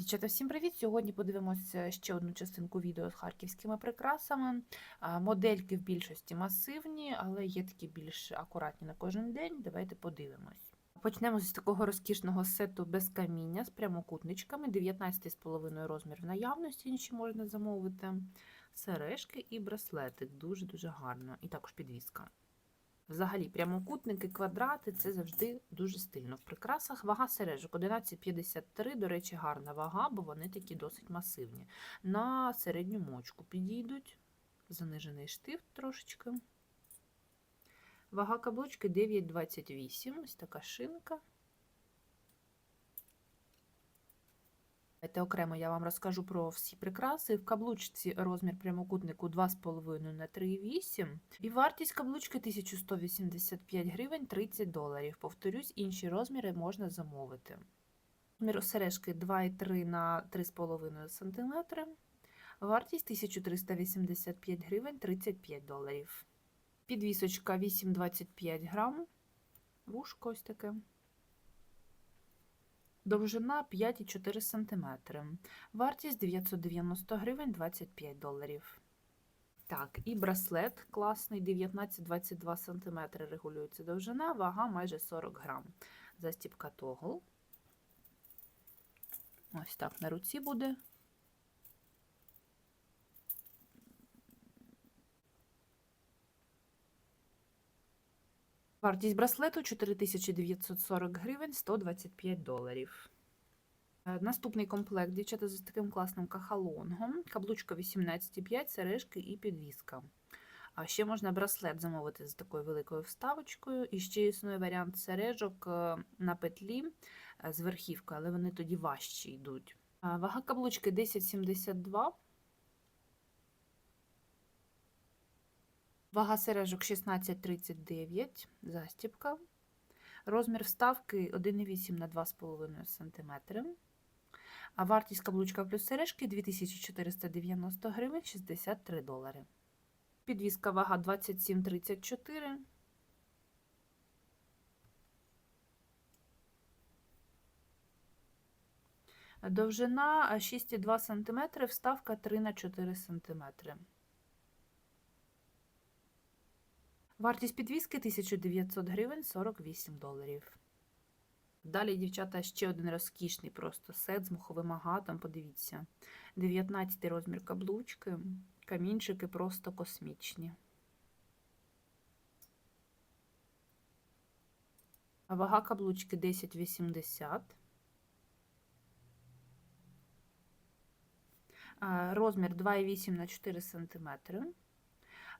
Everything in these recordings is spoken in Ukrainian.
Дівчата, всім привіт! Сьогодні подивимося ще одну частинку відео з харківськими прикрасами. Модельки в більшості масивні, але є такі більш акуратні на кожен день. Давайте подивимось. Почнемо з такого розкішного сету без каміння з прямокутничками. 19,5 розмір в наявності, інші можна замовити. Сережки і браслетик. Дуже-дуже гарно. І також підвіска. Взагалі, прямокутники, квадрати це завжди дуже стильно. В прикрасах вага сережок 11,53, до речі, гарна вага, бо вони такі досить масивні. На середню мочку підійдуть, занижений штифт трошечки. Вага каблучки 9,28, ось така шинка. Давайте окремо я вам розкажу про всі прикраси. В каблучці розмір прямокутнику 2,5 на 3,8 і вартість каблучки 1185 гривень 30 доларів. Повторюсь, інші розміри можна замовити. Розмір сережки 2,3 на 3,5 см. Вартість 1385 гривень 35 доларів. Підвісочка 8,25 грам. Вушко ось таке. Довжина 5,4 см. Вартість 990 гривень 25 доларів. Так, і браслет класний, 19-22 см регулюється довжина, вага майже 40 грам. Застіпка тогл. Ось так на руці буде. Вартість браслету 4940 гривень 125 доларів. Е, Наступний комплект, дівчата, з таким класним кахалонгом. Каблучка 18,5, сережки і підвіска. А ще можна браслет замовити з такою великою вставочкою. І ще існує варіант сережок е, на петлі е, з верхівкою, але вони тоді важчі йдуть. Вага каблучки 10,72. Вага сережок 16,39, застіпка. Розмір вставки 1,8 на 2,5 см. А вартість каблучка плюс сережки 2490 гривень 63 долари. Підвіска вага 27,34. Довжина 6,2 см, вставка 3 на 4 см. Вартість підвіски 1900 гривень 48 доларів. Далі, дівчата, ще один розкішний просто сет з муховим агатом. Подивіться. 19 розмір каблучки, камінчики просто космічні. Вага каблучки 10,80. Розмір 2,8 на 4 см.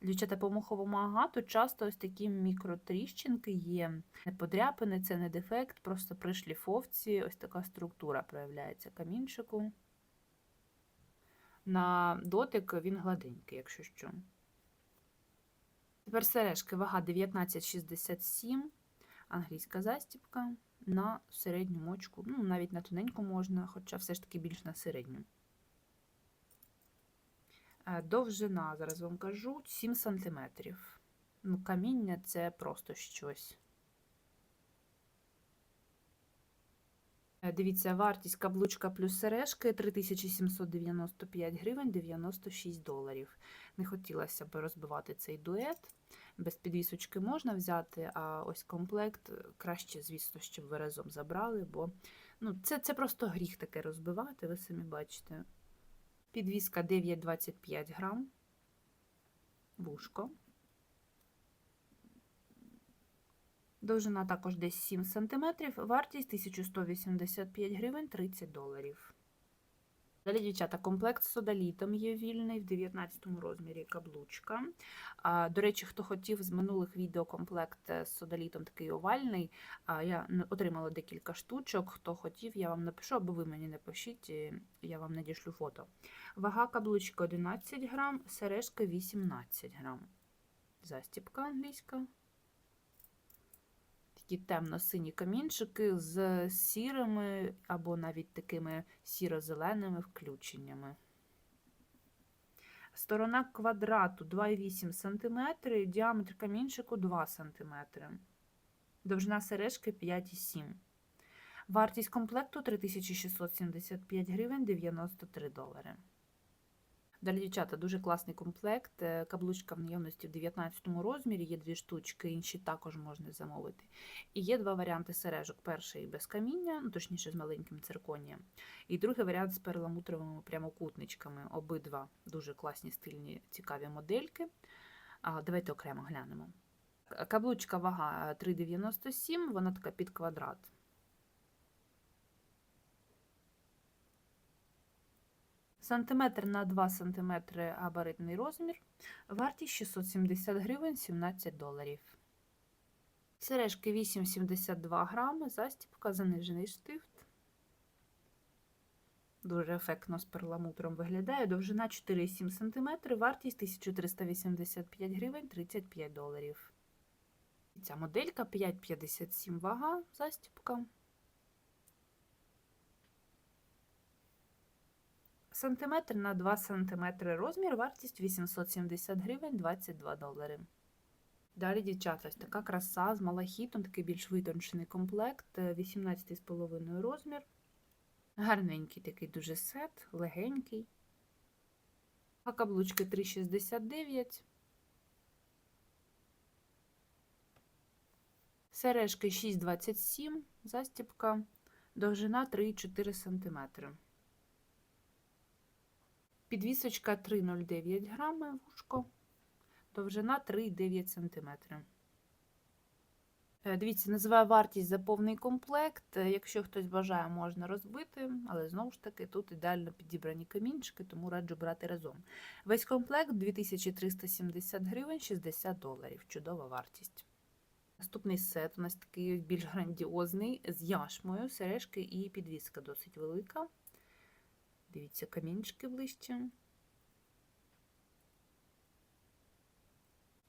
Дівчата по муховому агату часто ось такі мікротріщинки є. Не подряпини, це не дефект, просто при шліфовці ось така структура проявляється камінчику. На дотик він гладенький, якщо що. Тепер сережки, вага 19,67, англійська застіпка на середню мочку. Ну, навіть на тоненьку можна, хоча все ж таки більш на середню. Е, Довжина, зараз вам кажу, 7 см. Ну, каміння це просто щось. Е, Дивіться, вартість каблучка плюс сережки 3795 гривень 96 доларів. Не хотілося б розбивати цей дует. Без підвісочки можна взяти, а ось комплект краще, звісно, щоб ви разом забрали, бо ну, це, це просто гріх таке розбивати, ви самі бачите. Підвіска 9,25 грам, вушко. Довжина також десь 7 см, вартість 1185 гривень 30 доларів. Далі, дівчата, комплект з содалітом є вільний в 19 розмірі каблучка. А, До речі, хто хотів з минулих відео комплект з содалітом такий овальний, а, я отримала декілька штучок. Хто хотів, я вам напишу, або ви мені напишіть, я вам надішлю фото. Вага каблучка 11 грам, сережка 18 грам. Застіпка англійська. Такі темно-сині камінчики з сірими або навіть такими сіро-зеленими включеннями. Сторона квадрату 2,8 см, діаметр камінчику 2 см. Довжина сережки 5,7. Вартість комплекту 3675 гривень 93 долари. Далі, дівчата, дуже класний комплект. Е, Каблучка в наявності в 19 розмірі, є дві штучки, інші також можна замовити. І є два варіанти сережок. Перший без каміння, ну точніше з маленьким цирконієм. І другий варіант з перламутровими прямокутничками. Обидва дуже класні, стильні, цікаві модельки. Давайте окремо глянемо. Каблучка вага 3,97, вона така під квадрат. Сантиметр на 2 сантиметри габаритний розмір. Вартість 670 гривень 17 доларів. Сережки 8,72 грами, застіпка, занижений штифт. Дуже ефектно з перламутром виглядає. Довжина 4,7 см, вартість 1385 гривень 35 доларів. Ця моделька 5,57 вага, застіпка. Сантиметр на 2 сантиметри розмір, вартість 870 гривень 22 долари. Далі, дівчата, ось така краса з малахітом, такий більш витончений комплект, е, 18,5 розмір. Гарненький такий дуже сет, легенький. А каблучки 3,69. Сережки 6,27, застіпка, довжина 3,4 см. Підвісочка 3,09 грами, вушко, довжина 3,9 см. Е, Дивіться, називаю вартість за повний комплект. Е, Якщо хтось бажає, можна розбити, але знову ж таки тут ідеально підібрані камінчики, тому раджу брати разом. Весь комплект 2370 гривень 60 доларів. Чудова вартість. Наступний сет у нас такий більш грандіозний з яшмою, сережки і підвіска досить велика. Дивіться, камінчики ближче.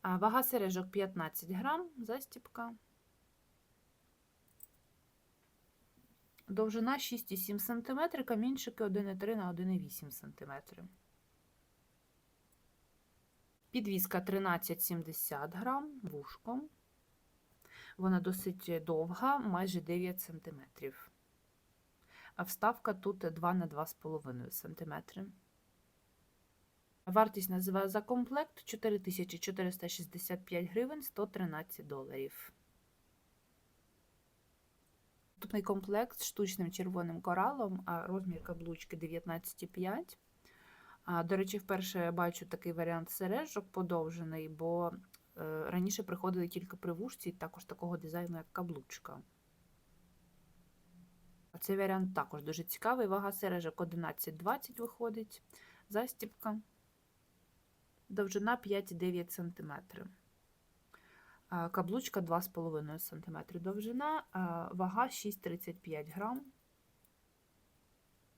А вага сережок 15 грам, застіпка. Довжина 6,7 см, камінчики 1,3 на 1,8 см. Підвіска 13,70 грам, вушком. Вона досить довга, майже 9 см. А вставка тут 2 на 2,5 см. Вартість називаю за комплект 4465 гривень 113 доларів. Наступний комплект з штучним червоним коралом, а розмір каблучки 19,5. А, До речі, вперше бачу такий варіант сережок подовжений, бо е, раніше приходили тільки при вушці, також такого дизайну, як каблучка. Цей варіант також дуже цікавий. Вага сережок 11,20 виходить. Застіпка. Довжина 5,9 см. Каблучка 2,5 см довжина, вага 6,35 грам.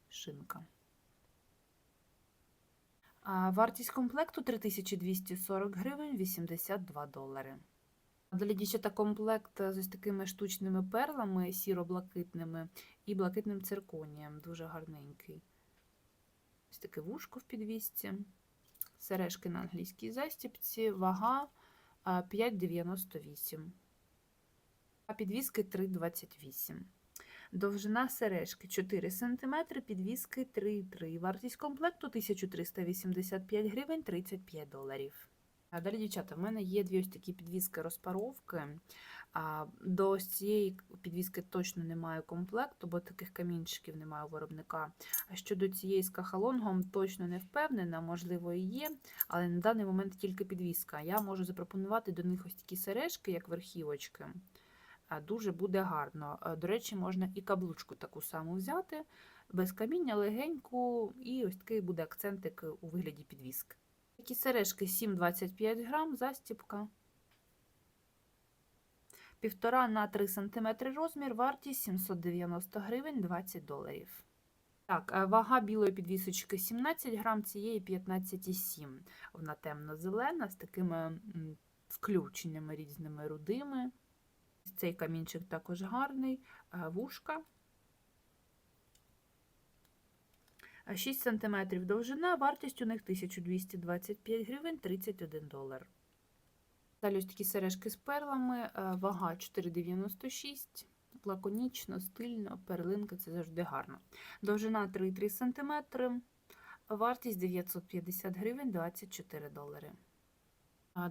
Шинка. Вартість комплекту 3240 гривень 82 долари. Для дівчата комплект з ось такими штучними перлами, сіро-блакитними і блакитним цирконієм. Дуже гарненький. Ось таке вушко в підвісці. Сережки на англійській застіпці, вага 5,98. А підвіски 3,28. Довжина сережки 4 см, підвіски 3,3. Вартість комплекту 1385 гривень 35 доларів. Далі, дівчата, в мене є дві ось такі підвіски розпаровки. До ось цієї підвіски точно немає комплекту, бо таких камінчиків немає у виробника. А щодо цієї з кахалонгом точно не впевнена, можливо, і є, але на даний момент тільки підвіска. Я можу запропонувати до них ось такі сережки, як верхівочки. Дуже буде гарно. До речі, можна і каблучку таку саму взяти, без каміння, легеньку, і ось такий буде акцентик у вигляді підвіски. Такі сережки 7,25 грам, застіпка. 1,5 на 3 см розмір, вартість 790 гривень 20 доларів. Так, е, вага білої підвісочки 17 грам, цієї 15,7. Вона темно-зелена з такими включеннями різними рудими. Цей камінчик також гарний, е, вушка. 6 см довжина, вартість у них 1225 гривень 31 долар. Далі ось такі сережки з перлами, е, вага 4,96, лаконічно, стильно, перлинка це завжди гарно. Довжина 3,3 см, вартість 950 гривень 24 долари.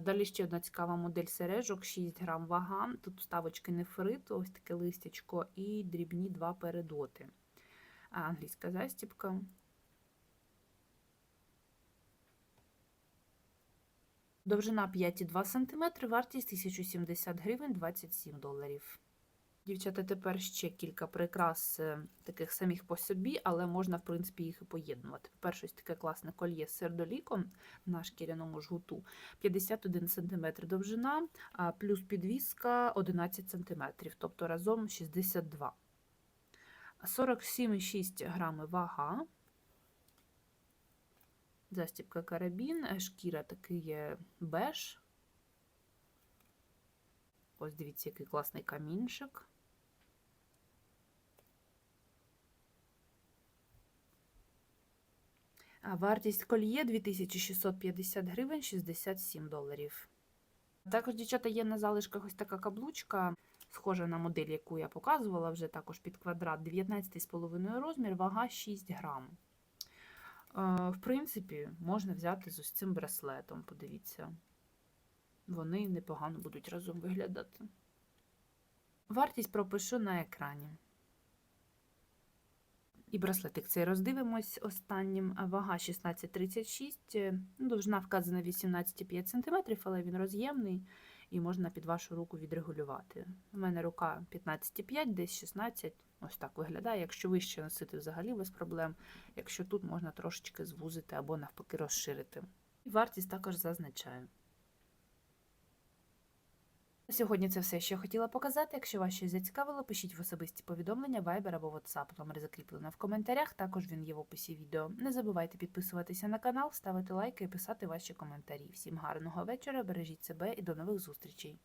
Далі ще одна цікава модель сережок, 6 грам вага. Тут вставочки нефриту, ось таке листячко, і дрібні два передоти. Англійська застібка. Довжина 5,2 см, вартість 1070 гривень 27 доларів. Дівчата, тепер ще кілька прикрас е, таких самих по собі, але можна, в принципі, їх і поєднувати. Перше, ось таке класне кольє з сердоліком на шкіряному жгуту. 51 см довжина, а плюс підвіска 11 см, тобто разом 62 47,6 грами вага. Застібка карабін, е, шкіра такий є беж. Ось дивіться, який класний камінчик. Вартість кольє 2650 гривень 67 доларів. Також, дівчата, є на залишках ось така каблучка, схожа на модель, яку я показувала вже також під квадрат, 19,5 розмір, вага 6 грам. В принципі, можна взяти з ось цим браслетом, подивіться. Вони непогано будуть разом виглядати. Вартість пропишу на екрані. І браслетик цей роздивимось останнім. Вага 16,36, е, ну, довжина вказана 18,5 см, але він роз'ємний і можна під вашу руку відрегулювати. У мене рука 15,5, десь 16, ось так виглядає. Якщо вище носити взагалі без проблем, якщо тут можна трошечки звузити або навпаки розширити. І вартість також зазначаю. Сьогодні це все, що я хотіла показати. Якщо вас щось зацікавило, пишіть в особисті повідомлення, Viber або WhatsApp. Номер закріплено в коментарях. Також він є в описі відео. Не забувайте підписуватися на канал, ставити лайки і писати ваші коментарі. Всім гарного вечора, бережіть себе і до нових зустрічей!